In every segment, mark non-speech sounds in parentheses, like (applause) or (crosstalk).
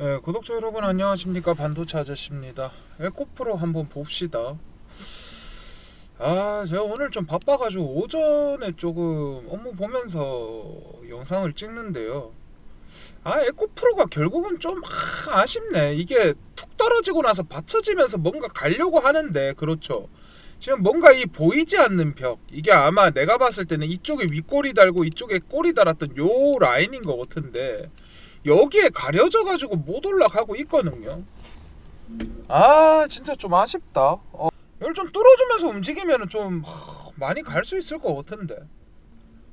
네, 구독자 여러분 안녕하십니까 반도체 아저씨입니다. 에코프로 한번 봅시다. 아 제가 오늘 좀 바빠가지고 오전에 조금 업무 보면서 영상을 찍는데요. 아 에코프로가 결국은 좀 아, 아쉽네. 이게 툭 떨어지고 나서 받쳐지면서 뭔가 가려고 하는데 그렇죠. 지금 뭔가 이 보이지 않는 벽 이게 아마 내가 봤을 때는 이쪽에 윗꼬리 달고 이쪽에 꼬리 달았던 요 라인인 것 같은데 여기에 가려져 가지고 못 올라가고 있거든요. 아 진짜 좀 아쉽다. 어, 이걸 좀 뚫어주면서 움직이면 좀 하, 많이 갈 수 있을 것 같은데.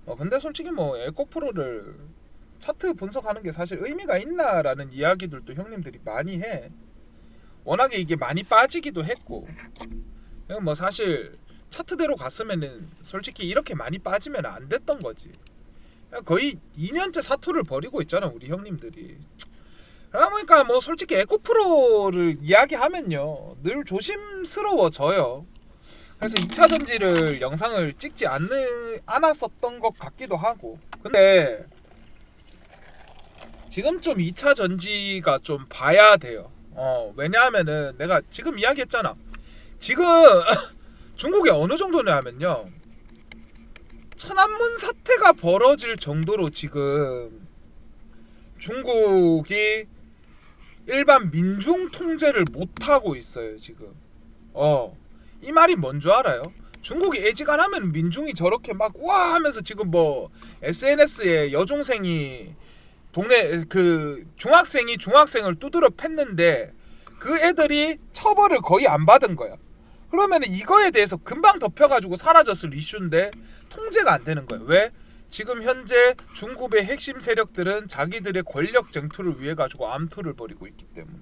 어, 근데 솔직히 뭐 에코프로를 차트 분석하는 게 사실 의미가 있나라는 이야기들도 형님들이 많이 해. 워낙에 이게 많이 빠지기도 했고. 뭐 사실 차트대로 갔으면은 솔직히 이렇게 많이 빠지면 안 됐던 거지. 거의 2년째 사투를 벌이고 있잖아 우리 형님들이. 그러다 보니까 뭐 솔직히 에코프로를 이야기하면요 늘 조심스러워져요. 그래서 2차 전지를 영상을 찍지 않는 않았었던 것 같기도 하고. 근데 지금 좀 2차 전지가 좀 봐야 돼요. 어 왜냐하면은 내가 지금 이야기했잖아. 지금 (laughs) 중국이 어느 정도냐면요. 천안문 사태가 벌어질 정도로 지금 중국이 일반 민중 통제를 못 하고 있어요 지금. 어, 이 말이 뭔 줄 알아요? 중국이 애지간하면 민중이 저렇게 막와 하면서 지금 뭐 SNS에 여중생이 동네 그 중학생이 중학생을 두드려 팼는데 그 애들이 처벌을 거의 안 받은 거야. 그러면 이거에 대해서 금방 덮여가지고 사라졌을 이슈인데 통제가 안 되는 거예요. 왜? 지금 현재 중국의 핵심 세력들은 자기들의 권력 쟁투를 위해 가지고 암투를 벌이고 있기 때문에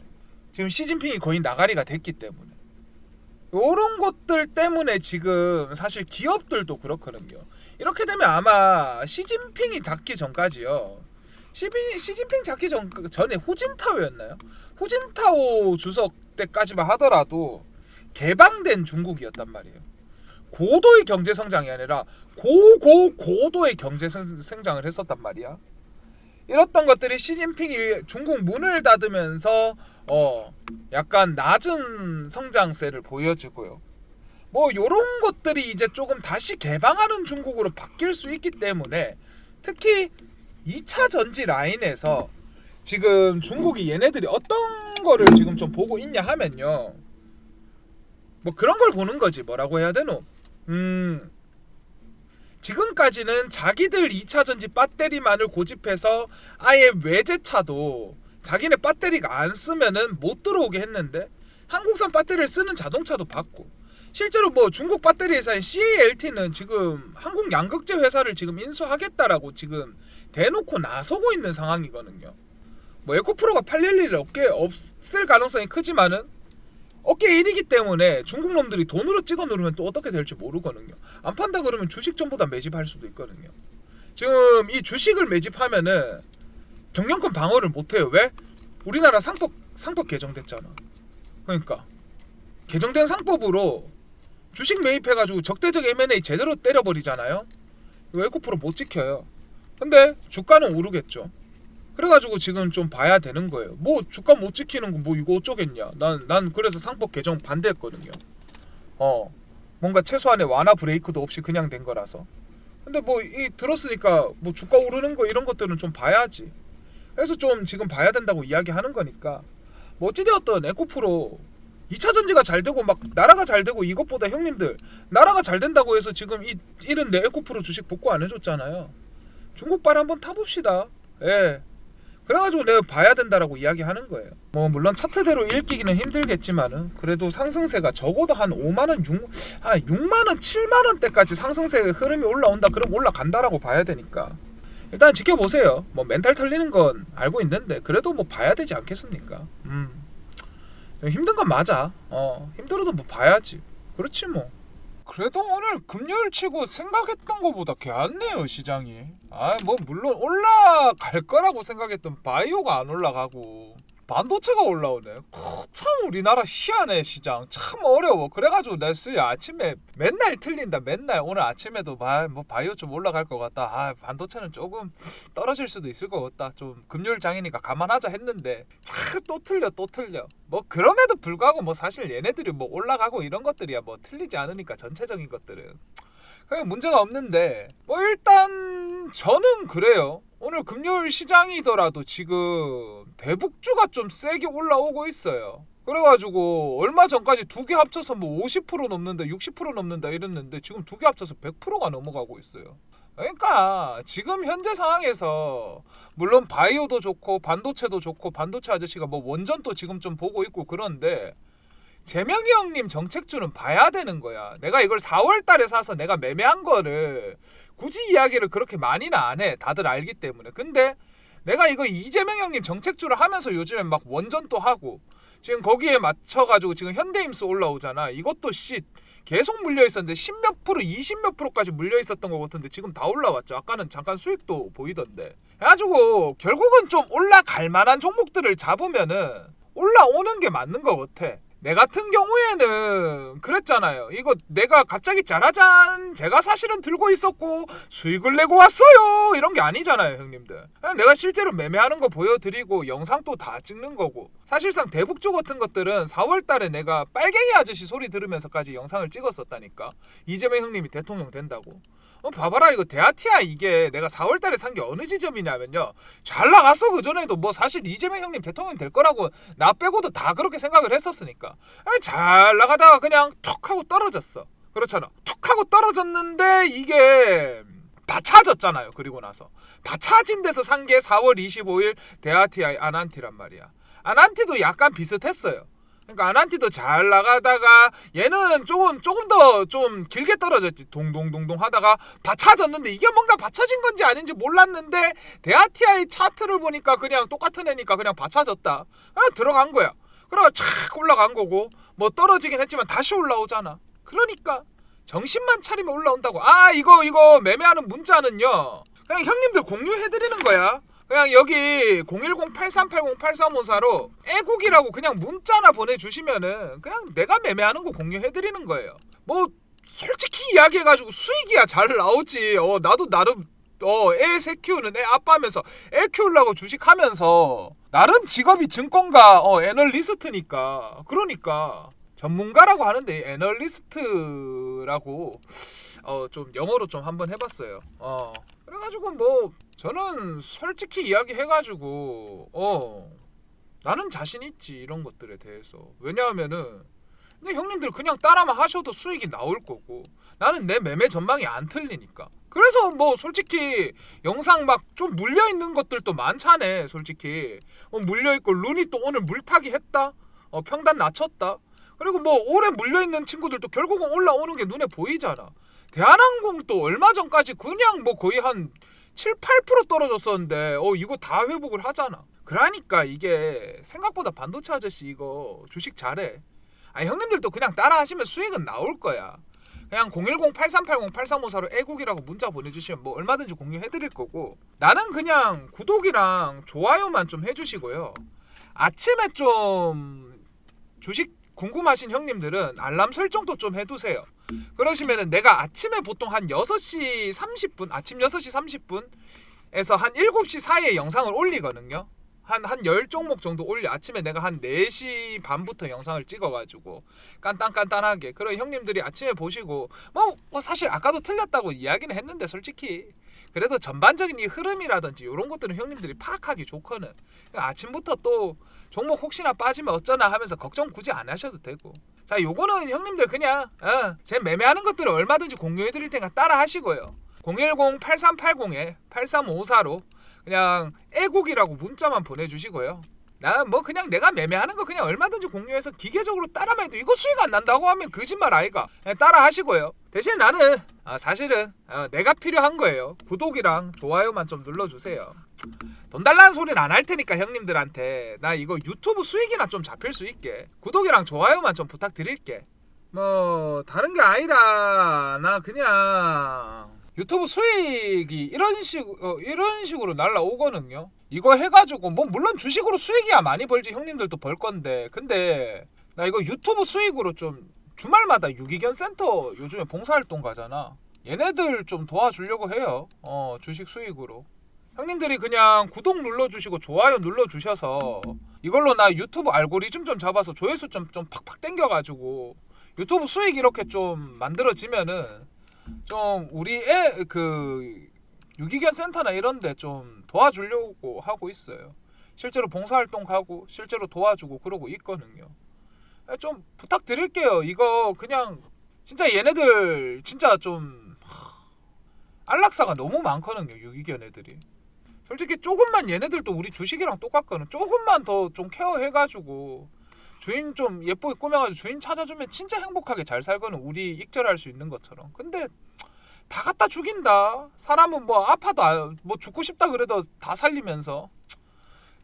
지금 시진핑이 거의 나가리가 됐기 때문에 이런 것들 때문에 지금 사실 기업들도 그렇거든요. 이렇게 되면 아마 시진핑이 닿기 전까지요. 시빈, 시진핑 잡기 전, 전에 후진타오였나요? 후진타오 주석 때까지만 하더라도 개방된 중국이었단 말이에요. 고도의 경제 성장이 아니라 고고 고도의 경제 성- 성장을 했었단 말이야. 이랬던 것들이 시진핑이 중국 문을 닫으면서 어 약간 낮은 성장세를 보여주고요. 뭐 요런 것들이 이제 조금 다시 개방하는 중국으로 바뀔 수 있기 때문에 특히 2차 전지 라인에서 지금 중국이 얘네들이 어떤 거를 지금 좀 보고 있냐 하면요. 뭐 그런 걸 보는 거지. 뭐라고 해야 되노? 음. 지금까지는 자기들 2차 전지 배터리만을 고집해서 아예 외제차도 자기네 배터리가 안 쓰면은 못 들어오게 했는데 한국산 배터리를 쓰는 자동차도 봤고 실제로 뭐 중국 배터리 회사인 CALT는 지금 한국 양극재 회사를 지금 인수하겠다라고 지금 대놓고 나서고 있는 상황이거든요. 뭐 에코프로가 팔릴 일 없게 없을 가능성이 크지만은 어깨 일이기 때문에 중국 놈들이 돈으로 찍어 누르면 또 어떻게 될지 모르거든요. 안 판다 그러면 주식 전부 다 매집할 수도 있거든요. 지금 이 주식을 매집하면은 경영권 방어를 못 해요. 왜? 우리나라 상법 상법 개정됐잖아. 그러니까 개정된 상법으로 주식 매입해가지고 적대적 M&A 제대로 때려버리잖아요. 에코프로 못 지켜요. 근데 주가는 오르겠죠. 그래가지고 지금 좀 봐야 되는 거예요. 뭐 주가 못 지키는 거 뭐 이거 어쩌겠냐. 난 난 그래서 상법 개정 반대했거든요. 어 뭔가 최소한의 완화 브레이크도 없이 그냥 된 거라서. 근데 뭐 이 들었으니까 뭐 주가 오르는 거 이런 것들은 좀 봐야지. 그래서 좀 지금 봐야 된다고 이야기하는 거니까. 뭐 어찌되었던 에코프로 2차 전지가 잘 되고 막 나라가 잘 되고 이것보다 형님들 나라가 잘 된다고 해서 지금 이 이런 내 에코프로 주식 복구 안 해줬잖아요. 중국발 한번 타봅시다. 예. 그래가지고 내가 봐야 된다라고 이야기하는 거예요. 뭐 물론 차트대로 읽기기는 힘들겠지만은 그래도 상승세가 적어도 한 5만 원, 6, 한 6만 원, 7만 원대까지 상승세의 흐름이 올라온다. 그럼 올라간다라고 봐야 되니까 일단 지켜보세요. 뭐 멘탈 털리는 건 알고 있는데 그래도 뭐 봐야 되지 않겠습니까? 음 힘든 건 맞아. 어 힘들어도 뭐 봐야지. 그렇지 뭐. 그래도 오늘 금요일 치고 생각했던 것보다 개안네요 시장이. 아 뭐 물론 올라갈 거라고 생각했던 바이오가 안 올라가고 반도체가 올라오네. 크, 참 우리나라 희한해 시장 참 어려워. 그래가지고 내스 아침에 맨날 틀린다. 맨날 오늘 아침에도 바, 뭐 바이오 좀 올라갈 것 같다. 아 반도체는 조금 떨어질 수도 있을 것 같다. 좀 금요일 장이니까 감안하자 했는데 참또 틀려 또 틀려. 뭐 그럼에도 불구하고 뭐 사실 얘네들이 뭐 올라가고 이런 것들이야 뭐 틀리지 않으니까 전체적인 것들은 그냥 문제가 없는데 뭐 일단 저는 그래요. 오늘 금요일 시장이더라도 지금 대북주가 좀 세게 올라오고 있어요. 그래가지고 얼마 전까지 두 개 합쳐서 뭐 50% 넘는다, 60% 넘는다 이랬는데 지금 두 개 합쳐서 100%가 넘어가고 있어요. 그러니까 지금 현재 상황에서 물론 바이오도 좋고 반도체도 좋고 반도체 아저씨가 뭐 원전도 지금 좀 보고 있고 그런데 재명이 형님 정책주는 봐야 되는 거야. 내가 이걸 4월 달에 사서 내가 매매한 거를 굳이 이야기를 그렇게 많이는 안 해. 다들 알기 때문에. 근데 내가 이거 이재명 형님 정책주를 하면서 요즘에 막 원전도 하고 지금 거기에 맞춰가지고 지금 현대임스 올라오잖아. 이것도 씨 계속 물려 있었는데 10몇 프로, 20몇 프로까지 물려 있었던 것 같은데 지금 다 올라왔죠. 아까는 잠깐 수익도 보이던데. 해가지고 결국은 좀 올라갈 만한 종목들을 잡으면은 올라오는 게 맞는 것 같아. 내 같은 경우에는 그랬잖아요. 이거 내가 갑자기 짜라잔 제가 사실은 들고 있었고 수익을 내고 왔어요. 이런 게 아니잖아요, 형님들. 내가 실제로 매매하는 거 보여드리고 영상도 다 찍는 거고. 사실상 대북조 같은 것들은 4월 달에 내가 빨갱이 아저씨 소리 들으면서까지 영상을 찍었었다니까. 이재명 형님이 대통령 된다고. 어, 봐봐라 이거 대아티아 이게 내가 4월 달에 산 게 어느 지점이냐면요. 잘 나갔어 그 전에도 뭐 사실 이재명 형님 대통령 될 거라고 나 빼고도 다 그렇게 생각을 했었으니까 잘 나가다가 그냥 툭 하고 떨어졌어. 그렇잖아. 툭 하고 떨어졌는데 이게 받쳐졌잖아요. 그리고 나서. 받쳐진 데서 산 게 4월 25일 대아티아의 아난티란 말이야. 아난티도 약간 비슷했어요. 그러니까 아난티도 잘 나가다가 얘는 조금 조금 더 좀 길게 떨어졌지. 동동동동 하다가 받쳐졌는데 이게 뭔가 받쳐진 건지 아닌지 몰랐는데 대아티아의 차트를 보니까 그냥 똑같은 애니까 그냥 받쳐졌다. 그냥 들어간 거야 그러고 착 올라간 거고 뭐 떨어지긴 했지만 다시 올라오잖아 그러니까 정신만 차리면 올라온다고 아 이거 이거 매매하는 문자는요 그냥 형님들 공유해드리는 거야 그냥 여기 010-8380-8354로 애국이라고 그냥 문자나 보내주시면은 그냥 내가 매매하는 거 공유해드리는 거예요. 뭐 솔직히 이야기해가지고 수익이야 잘 나오지. 어 나도 나름 어 애 새 키우는 애 아빠면서 애 키우려고 주식하면서 나름 직업이 증권가 어 애널리스트니까 그러니까 전문가라고 하는데 애널리스트라고 어 좀 영어로 좀 한번 해봤어요. 어 그래가지고 뭐 저는 솔직히 이야기해가지고 어 나는 자신 있지 이런 것들에 대해서 왜냐하면은 근데 형님들 그냥 따라만 하셔도 수익이 나올 거고. 나는 내 매매 전망이 안 틀리니까. 그래서 뭐 솔직히 영상 막 좀 물려 있는 것들도 많잖아 솔직히. 어, 물려 있고 룬이 또 오늘 물타기 했다. 어, 평단 낮췄다. 그리고 뭐 오래 물려 있는 친구들도 결국은 올라오는 게 눈에 보이잖아. 대한항공도 얼마 전까지 그냥 뭐 거의 한 7, 8% 떨어졌었는데 어 이거 다 회복을 하잖아. 그러니까 이게 생각보다 반도체 아저씨 이거 주식 잘해. 아 형님들도 그냥 따라 하시면 수익은 나올 거야. 그냥 010-8380-8354로 애국이라고 문자 보내주시면 뭐 얼마든지 공유해드릴 거고 나는 그냥 구독이랑 좋아요만 좀 해주시고요. 아침에 좀 주식 궁금하신 형님들은 알람 설정도 좀 해두세요. 그러시면은 내가 아침에 보통 한 6시 30분, 아침 6시 30분에서 한 7시 사이에 영상을 올리거든요. 한, 한 10종목 정도 올려. 아침에 내가 한 4시 반부터 영상을 찍어 가지고 깐단깐단하게. 그런 형님들이 아침에 보시고, 뭐, 뭐 사실 아까도 틀렸다고 이야기는 했는데 솔직히. 그래도 전반적인 이 흐름이라든지 이런 것들은 형님들이 파악하기 좋거든. 그러니까 아침부터 또 종목 혹시나 빠지면 어쩌나 하면서 걱정 굳이 안 하셔도 되고. 자, 요거는 형님들 그냥 어, 제 매매하는 것들을 얼마든지 공유해 드릴 테니까 따라 하시고요. 010-8380에 8354로 그냥 애국이라고 문자만 보내주시고요. 나뭐 그냥 내가 매매하는 거 그냥 얼마든지 공유해서 기계적으로 따라만 해도 이거 수익 안 난다고 하면 거짓말 아이가 그냥 따라 하시고요. 대신 나는 아, 사실은 어, 내가 필요한 거예요. 구독이랑 좋아요만 좀 눌러주세요. 돈 달라는 소리는 안 할 테니까 형님들한테 나 이거 유튜브 수익이나 좀 잡힐 수 있게 구독이랑 좋아요만 좀 부탁드릴게. 뭐 다른 게 아니라 나 그냥 유튜브 수익이 이런 식 어, 이런 식으로 날라오거든요. 이거 해가지고 뭐 물론 주식으로 수익이야 많이 벌지 형님들도 벌 건데 근데 나 이거 유튜브 수익으로 좀 주말마다 유기견 센터 요즘에 봉사활동 가잖아. 얘네들 좀 도와주려고 해요. 어 주식 수익으로. 형님들이 그냥 구독 눌러주시고 좋아요 눌러주셔서 이걸로 나 유튜브 알고리즘 좀 잡아서 조회수 좀 좀 팍팍 땡겨가지고 유튜브 수익 이렇게 좀 만들어지면은 좀 우리 애그 유기견 센터나 이런데 좀 도와주려고 하고 있어요. 실제로 봉사활동 가고 실제로 도와주고 그러고 있거든요. 아, 좀 부탁드릴게요. 이거 그냥 진짜 얘네들 진짜 좀 하, 안락사가 너무 많거든요. 유기견 애들이. 솔직히 조금만 얘네들도 우리 주식이랑 똑같거든. 조금만 더 좀 케어해가지고 주인 좀 예쁘게 꾸며가지고 주인 찾아주면 진짜 행복하게 잘 살거든. 우리 익절할 수 있는 것처럼. 근데 다 갖다 죽인다. 사람은 뭐 아파도 안- 뭐 죽고 싶다 그래도 다 살리면서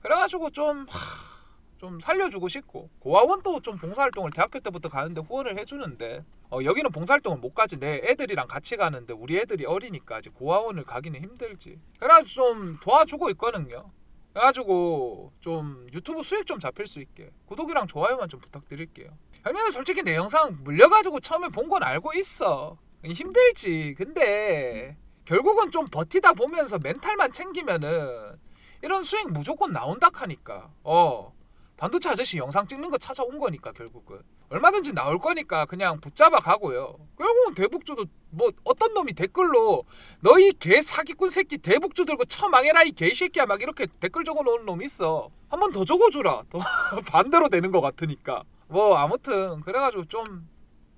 그래가지고 좀. 하, 좀 살려주고 싶고 고아원도 좀 봉사활동을 대학교 때부터 가는데 후원을 해주는데 어, 여기는 봉사활동을 못 가지 내 애들이랑 같이 가는데 우리 애들이 어리니까 아직 고아원을 가기는 힘들지 그래가지고 좀 도와주고 있거든요 그래가지고 좀 유튜브 수익 좀 잡힐 수 있게 구독이랑 좋아요만 좀 부탁드릴게요. 형님은 솔직히 내 영상 물려가지고 처음에 본 건 알고 있어. 힘들지. 근데 결국은 좀 버티다 보면서 멘탈만 챙기면은 이런 수익 무조건 나온다 하니까. 어 반도체 아저씨 영상 찍는 거 찾아온 거니까 결국은 얼마든지 나올 거니까 그냥 붙잡아 가고요. 결국은 대북주도 뭐 어떤 놈이 댓글로 너희 개 사기꾼 새끼 대북주 들고 처망해라 이 개새끼야 막 이렇게 댓글 적어놓은 놈 있어. 한 번 더 적어주라. 더 (laughs) 반대로 되는 것 같으니까. 뭐 아무튼 그래가지고 좀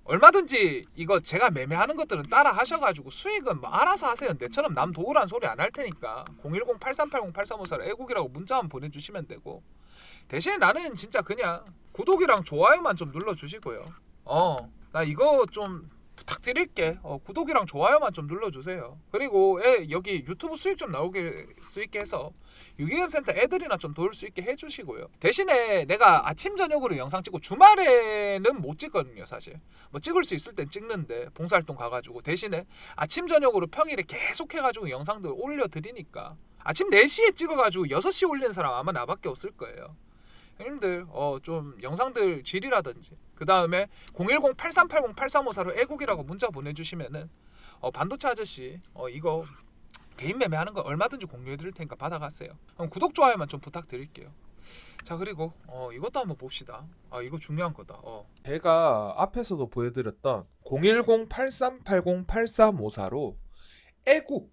얼마든지 이거 제가 매매하는 것들은 따라 하셔가지고 수익은 뭐 알아서 하세요. 내처럼 남 도우란 소리 안 할 테니까 010-8380-8354로 애국이라고 문자만 보내주시면 되고 대신 나는 진짜 그냥 구독이랑 좋아요만 좀 눌러주시고요. 어, 나 이거 좀 부탁드릴게. 어, 구독이랑 좋아요만 좀 눌러주세요. 그리고 애, 여기 유튜브 수익 좀 나오게 수 있게 해서 유기견 센터 애들이나 좀 도울 수 있게 해주시고요. 대신에 내가 아침 저녁으로 영상 찍고 주말에는 못 찍거든요, 사실. 뭐 찍을 수 있을 땐 찍는데 봉사활동 가가지고 대신에 아침 저녁으로 평일에 계속 해가지고 영상들 올려드리니까 아침 4시에 찍어가지고 6시 올리는 사람 아마 나밖에 없을 거예요. 형님들 어 좀 영상들 질이라든지 그 다음에 010-8380-8354로 애국이라고 문자 보내주시면은 어 반도체 아저씨 어 이거 개인 매매하는 거 얼마든지 공유해 드릴 테니까 받아가세요. 그럼 구독 좋아요만 좀 부탁드릴게요. 자 그리고 어 이것도 한번 봅시다. 아 이거 중요한 거다. 어. 제가 앞에서도 보여드렸던 010-8380-8354로 애국